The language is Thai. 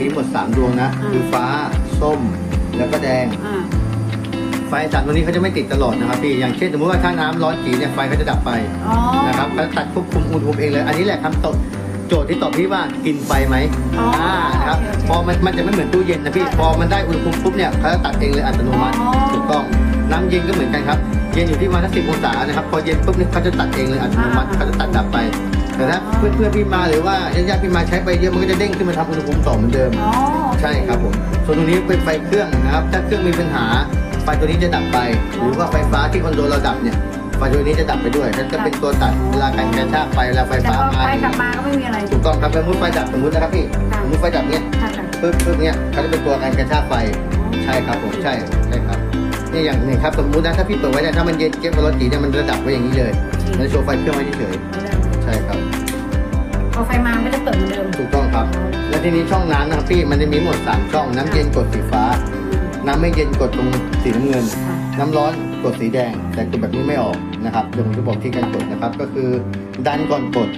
มีหมดสามดวงนะ อ่า คือฟ้า ส้ม แล้วก็แดง อ่าไฟสามตัวนี้เขาจะไม่ติดตลอดนะครับพี่ อย่างเช่นสมมติว่าถ้าน้ำร้อนจีเนี่ยไฟเขาจะดับไปอ๋อนะครับเขาตัดควบคุมอุณหภูมิเองเลย อันนี้แหละคำตอบโจทย์ที่ตอบพี่ว่ากินไฟไหมอ๋ออ่นะครับโอเคพอมันมันจะไม่เหมือนตู้เย็นนะพี่ พอมันได้อุณหภูมิปุ๊บเนี่ยเขาจะตัดเองเลยอัตโนมัติ อ๋อ ถูกต้อง น้ำเย็นก็เหมือนกันครับ เย็นอยู่ที่ประมาณสิบองศานะครับ พอเย็นปุ๊บเนี่ยเขาจะตัดเองเลยอัตโนมัติเขาจะตัดดับไป แต่ถ้าเพื่อนเพื่อนๆพี่มาหรือว่าญาติๆพี่มาใช้ไปเยอะมันก็จะเด้งขึ้นมาทำอุณหภูมิต่อเหมือนเดิม อ๋อโอเใช่ครับผม ส่วนตรงนี้เป็นไฟเครื่องนะครับ ถ้าเครื่องมีปัญหาไฟตัวนี้จะดับไป หรือว่าไฟฟ้าที่คอนโดเราดับเนี่ยไฟตัวนี้จะดับไปด้วยนั่นจะเป็นตัวตัดเวลาการกระชากไฟเวลาไฟแต่ฟ้าพอมาไปกลับมาก็ไม่มีอะไร ถูกต้องครับสมมติไฟดับสมมตินะครับพี่ค่ะ สมมติไฟดับเนี่ยค่ะค่ะปึ๊บปึ๊บเนี่ยเขาจะเป็นตัวการกระชากไฟ ใช่ครับผมใช่ใช่ครับนี่อย่างหนึ่งครับสมมตินะถ้าพี่เปิดไว้เนี่ยถ้ามันเย็นเก็บรถจีเนี่ยมันจะดับไว้อย่างนี้เลยมันจะโชว์ไฟเครื่องไว้เฉยๆ ใช่ครับพอไฟมาไม่ได้เปิดเหมือนเดิม ถูกต้องครับ แล้วทีนี้ช่องน้ำนะครับพี่มันจะมีหมดสามช่องน้ำเย็นกดสีฟ้า น้ำไม่เย็นกดตรงสีน้ำเงินค่ะน้ำร้อนกดสีแดง แต่กดแบบนี้ไม่ออกนะครับเดี๋ยวผมจะบอกที่การกดนะครับ ก็คือดันก่อนกด